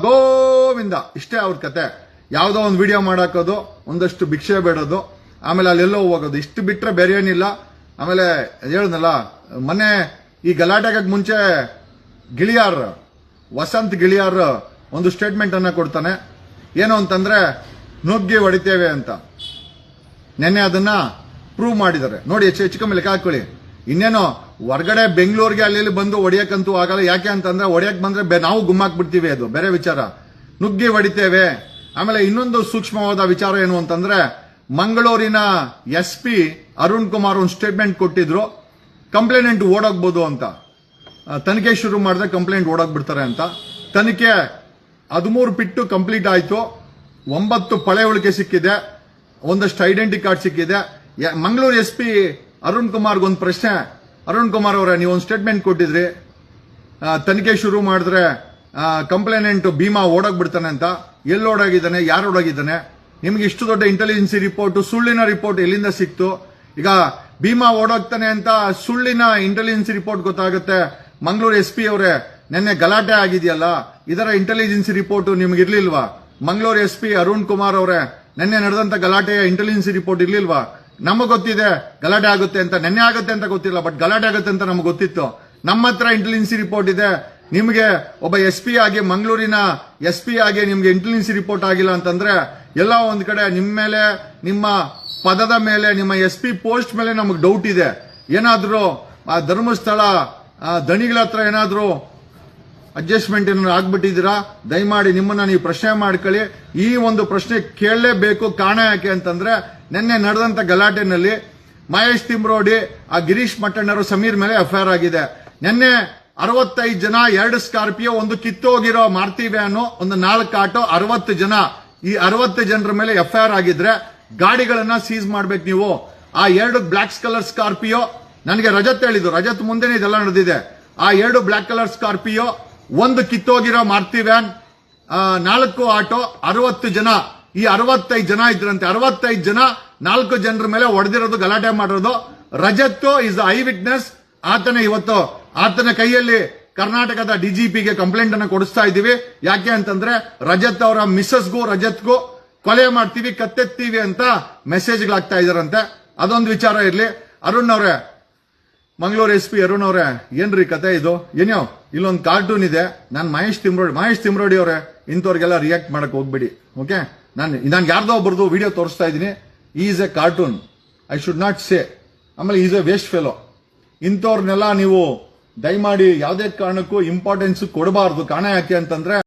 ಗೋವಿಂದ. ಇಷ್ಟೇ ಅವ್ರ ಕತೆ. ಯಾವುದೋ ಒಂದು ವಿಡಿಯೋ ಮಾಡಾಕೋದು, ಒಂದಷ್ಟು ಭಿಕ್ಷೆ ಬೇಡೋದು, ಆಮೇಲೆ ಅಲ್ಲೆಲ್ಲೋ ಹೋಗೋದು. ಇಷ್ಟು ಬಿಟ್ರೆ ಬೇರೆ ಏನಿಲ್ಲ. ಆಮೇಲೆ ಹೇಳಿದ್ನಲ್ಲ, ಮೊನ್ನೆ ಈ ಗಲಾಟೆಗೆ ಮುಂಚೆ ಗಿಳಿಯಾರ್, ವಸಂತ್ ಗಿಳಿಯಾರ್ ಒಂದು ಸ್ಟೇಟ್ಮೆಂಟ್ ಅನ್ನ ಕೊಡ್ತಾನೆ. ಏನು ಅಂತಂದ್ರೆ, ನುಗ್ಗಿ ಹೊಡಿತೇವೆ ಅಂತ. ನೆನ್ನೆ ಅದನ್ನ ಪ್ರೂವ್ ಮಾಡಿದ್ದಾರೆ. ನೋಡಿ, ಹೆಚ್ಚು ಹೆಚ್ಚು ಕಮ್ಮಿ ಲೆಕ್ಕ ಹಾಕೊಳ್ಳಿ. ಇನ್ನೇನೋ ಹೊರಗಡೆ ಬೆಂಗಳೂರಿಗೆ ಅಲ್ಲಿ ಬಂದು ಹೊಡೆಯಕ್ಕಂತೂ ಆಗಲ್ಲ. ಯಾಕೆ ಅಂತಂದ್ರೆ ಹೊಡೆಯಕ್ ಬಂದ್ರೆ ನಾವು ಗುಮ್ಮಾಕ್ಬಿಡ್ತೀವಿ ಅದು. ಬೇರೆ ವಿಚಾರ. ನುಗ್ಗಿ ಹೊಡಿತೇವೆ. ಆಮೇಲೆ ಇನ್ನೊಂದು ಸೂಕ್ಷ್ಮವಾದ ವಿಚಾರ ಏನು ಅಂತಂದ್ರೆ, ಮಂಗಳೂರಿನ ಎಸ್ ಪಿ ಅರುಣ್ ಕುಮಾರ್ ಒಂದು ಸ್ಟೇಟ್ಮೆಂಟ್ ಕೊಟ್ಟಿದ್ರು. ಕಂಪ್ಲೇಂಟ್ ಓಡೋಗ್ಬೋದು ಅಂತ. ತನಿಖೆ ಶುರು ಮಾಡಿದ್ರೆ ಕಂಪ್ಲೇಂಟ್ ಓಡೋಗ್ಬಿಡ್ತಾರೆ ಅಂತ. ತನಿಖೆ ಹದಿಮೂರು ಪಿಟ್ಟು ಕಂಪ್ಲೀಟ್ ಆಯಿತು. ಒಂಬತ್ತು ಪಳೆ ಉಳಿಕೆ ಸಿಕ್ಕಿದೆ. ಒಂದಷ್ಟು ಐಡೆಂಟಿ ಕಾರ್ಡ್ ಸಿಕ್ಕಿದೆ. ಮಂಗಳೂರು ಎಸ್ ಪಿ ಅರುಣ್ ಕುಮಾರ್ಗೊಂದು ಪ್ರಶ್ನೆ. ಅರುಣ್ ಕುಮಾರ್ ಅವರೇ, ನೀವು ಒಂದು ಸ್ಟೇಟ್ಮೆಂಟ್ ಕೊಟ್ಟಿದ್ರಿ. ತನಿಖೆ ಶುರು ಮಾಡಿದ್ರೆ ಕಂಪ್ಲೇನೆಂಟ್ ಭೀಮಾ ಓಡೋಗ್ಬಿಡ್ತಾನೆ ಅಂತ. ಎಲ್ಲಿ ಓಡಾಗಿದ್ದಾನೆ? ಯಾರು ಓಡಾಗಿದ್ದಾನೆ? ನಿಮ್ಗೆ ಇಷ್ಟು ದೊಡ್ಡ ಇಂಟೆಲಿಜೆನ್ಸಿ ರಿಪೋರ್ಟ್ ಸುಳ್ಳಿನ ರಿಪೋರ್ಟ್ ಎಲ್ಲಿಂದ ಸಿಕ್ತು? ಈಗ ಭೀಮಾ ಓಡೋಗ್ತಾನೆ ಅಂತ ಸುಳ್ಳಿನ ಇಂಟೆಲಿಜೆನ್ಸಿ ರಿಪೋರ್ಟ್ ಗೊತ್ತಾಗುತ್ತೆ. ಮಂಗಳೂರು ಎಸ್ ಪಿ ಅವರೇ, ನಿನ್ನೆ ಗಲಾಟೆ ಆಗಿದೆಯಲ್ಲ, ಇದರ ಇಂಟೆಲಿಜೆನ್ಸಿ ರಿಪೋರ್ಟ್ ನಿಮ್ಗೆ ಇರ್ಲಿಲ್ವಾ? ಮಂಗಳೂರು ಎಸ್ ಪಿ ಅರುಣ್ ಕುಮಾರ್ ಅವರೇ, ನಿನ್ನೆ ನಡೆದಂತ ಗಲಾಟೆಯ ಇಂಟೆಲಿಜೆನ್ಸಿ ರಿಪೋರ್ಟ್ ಇರ್ಲಿಲ್ವಾ? ನಮಗೆ ಗೊತ್ತಿದೆ ಗಲಾಟೆ ಆಗುತ್ತೆ ಅಂತ. ನೆನ್ನೆ ಆಗುತ್ತೆ ಅಂತ ಗೊತ್ತಿಲ್ಲ ಬಟ್ ಗಲಾಟೆ ಆಗುತ್ತೆ ಅಂತ ನಮ್ಗೆ ಗೊತ್ತಿತ್ತು. ನಮ್ಮ ಹತ್ರ ಇಂಟೆಲಿಜೆನ್ಸಿ ರಿಪೋರ್ಟ್ ಇದೆ. ನಿಮಗೆ ಒಬ್ಬ ಎಸ್ ಪಿ ಆಗಿ ಮಂಗಳೂರಿನ ಎಸ್ ಪಿ ಆಗಿ ನಿಮಗೆ ಇಂಟೆಲಿಜೆನ್ಸಿ ರಿಪೋರ್ಟ್ ಆಗಿಲ್ಲ ಅಂತಂದ್ರೆ ಎಲ್ಲ ಒಂದ್ ಕಡೆ ನಿಮ್ಮ ಮೇಲೆ, ನಿಮ್ಮ ಪದದ ಮೇಲೆ, ನಿಮ್ಮ ಎಸ್ ಪಿ ಪೋಸ್ಟ್ ಮೇಲೆ ನಮಗೆ ಡೌಟ್ ಇದೆ. ಏನಾದರೂ ಆ ಧರ್ಮಸ್ಥಳ ದಣಿಗಳ ಹತ್ರ ಏನಾದ್ರೂ ಅಡ್ಜಸ್ಟ್ಮೆಂಟ್ ಏನಾದ್ರು ಆಗ್ಬಿಟ್ಟಿದ್ದೀರಾ? ದಯಮಾಡಿ ನಿಮ್ಮನ್ನ ನೀವು ಪ್ರಶ್ನೆ ಮಾಡ್ಕೊಳ್ಳಿ. ಈ ಒಂದು ಪ್ರಶ್ನೆ ಕೇಳಲೇಬೇಕು ಕಾರಣ ಯಾಕೆ ಅಂತಂದ್ರೆ, ನಿನ್ನೆ ನಡೆದಂತ ಗಲಾಟೆನಲ್ಲಿ ಮಹೇಶ್ ತಿಮ್ರೋಡಿ, ಆ ಗಿರೀಶ್ ಮಟ್ಟಣ್ಣರು ಸಮೀರ್ ಮೇಲೆ ಎಫ್ಐಆರ್ ಆಗಿದೆ. ನಿನ್ನೆ ಅರವತ್ತೈದು ಜನ, ಎರಡು ಸ್ಕಾರ್ಪಿಯೋ, ಒಂದು ಕಿತ್ತೋಗಿರೋ ಮಾರುತಿ ವ್ಯಾನು, ಒಂದು ನಾಲ್ಕು ಆಟೋ, ಅರವತ್ತು ಜನ. ಈ ಅರವತ್ತು ಜನರ ಮೇಲೆ ಎಫ್ಐಆರ್ ಆಗಿದ್ರೆ ಗಾಡಿಗಳನ್ನ ಸೀಸ್ ಮಾಡ್ಬೇಕು ನೀವು. ಆ ಎರಡು ಬ್ಲಾಕ್ ಕಲರ್ ಸ್ಕಾರ್ಪಿಯೋ, ನನಗೆ ರಜತ್ ಹೇಳಿದ್ರು ರಜತ್ ಮುಂದೆನೆ ಇದೆಲ್ಲ ನಡೆದಿದೆ. ಆ ಎರಡು ಬ್ಲಾಕ್ ಕಲರ್ ಸ್ಕಾರ್ಪಿಯೋ ಒಂದು ಕಿತ್ತೋಗಿರೋ ಮಾರ್ತಿ ವ್ಯಾನ್ ನಾಲ್ಕು ಆಟೋ, ಅರವತ್ತು ಜನ. ಈ ಅರವತ್ತೈದು ಜನ ಇದ್ರಂತೆ. ಅರವತ್ತೈದು ಜನ ನಾಲ್ಕು ಜನರ ಮೇಲೆ ಹೊಡೆದಿರೋದು, ಗಲಾಟೆ ಮಾಡಿರೋದು. ರಜತ್ ಇಸ್ ಐ ವಿಟ್ನೆಸ್ ಆತನ ಇವತ್ತು, ಆತನ ಕೈಯಲ್ಲಿ ಕರ್ನಾಟಕದ ಡಿಜಿಪಿಗೆ ಕಂಪ್ಲೇಂಟ್ ಅನ್ನು ಕೊಡಿಸ್ತಾ ಇದ್ದೀವಿ. ಯಾಕೆ ಅಂತಂದ್ರೆ, ರಜತ್ ಅವರ ಮಿಸ್ಸಸ್ಗೂ, ರಜತ್ಗೂ ಕೊಲೆ ಮಾಡ್ತೀವಿ, ಕತ್ತೆತ್ತೀವಿ ಅಂತ ಮೆಸೇಜ್ಗಳಾಗ್ತಾ ಇದಾರಂತೆ ಅದೊಂದು ವಿಚಾರ ಇರಲಿ. ಅರುಣ್ ಅವರೇ ಮಂಗಳೂರು ಎಸ್ ಪಿ ಅರುಣ್ ಅವರೇ, ಏನ್ರಿ ಕತೆ ಇದು? ಏನೋ ಇಲ್ಲೊಂದು ಕಾರ್ಟೂನ್ ಇದೆ. ನಾನು ಮಹೇಶ್ ತಿಮ್ರೋಡಿ ಮಹೇಶ್ ತಿಮ್ರೋಡಿ ಅವರೇ, ಇಂಥವ್ರಿಗೆಲ್ಲ ರಿಯಾಕ್ಟ್ ಮಾಡಕ್ ಹೋಗ್ಬೇಡಿ ಓಕೆ ನಾನು ನಾನು ಯಾರ್ದೋ ಒಬ್ಬರದು ವಿಡಿಯೋ ತೋರಿಸ್ತಾ ಇದ್ದೀನಿ. Is a cartoon I should not say ಆಮೇಲೆ ಈಸ್ ಎ ವೇಸ್ಟ್ ಫೆಲೋ ಇಂಥವ್ರನ್ನೆಲ್ಲ ನೀವು ದಯಮಾಡಿ ಯಾವುದೇ ಕಾರಣಕ್ಕೂ ಇಂಪಾರ್ಟೆನ್ಸ್ ಕೊಡಬಾರ್ದು. ಕಾಣ ಯಾಕೆ ಅಂತಂದ್ರೆ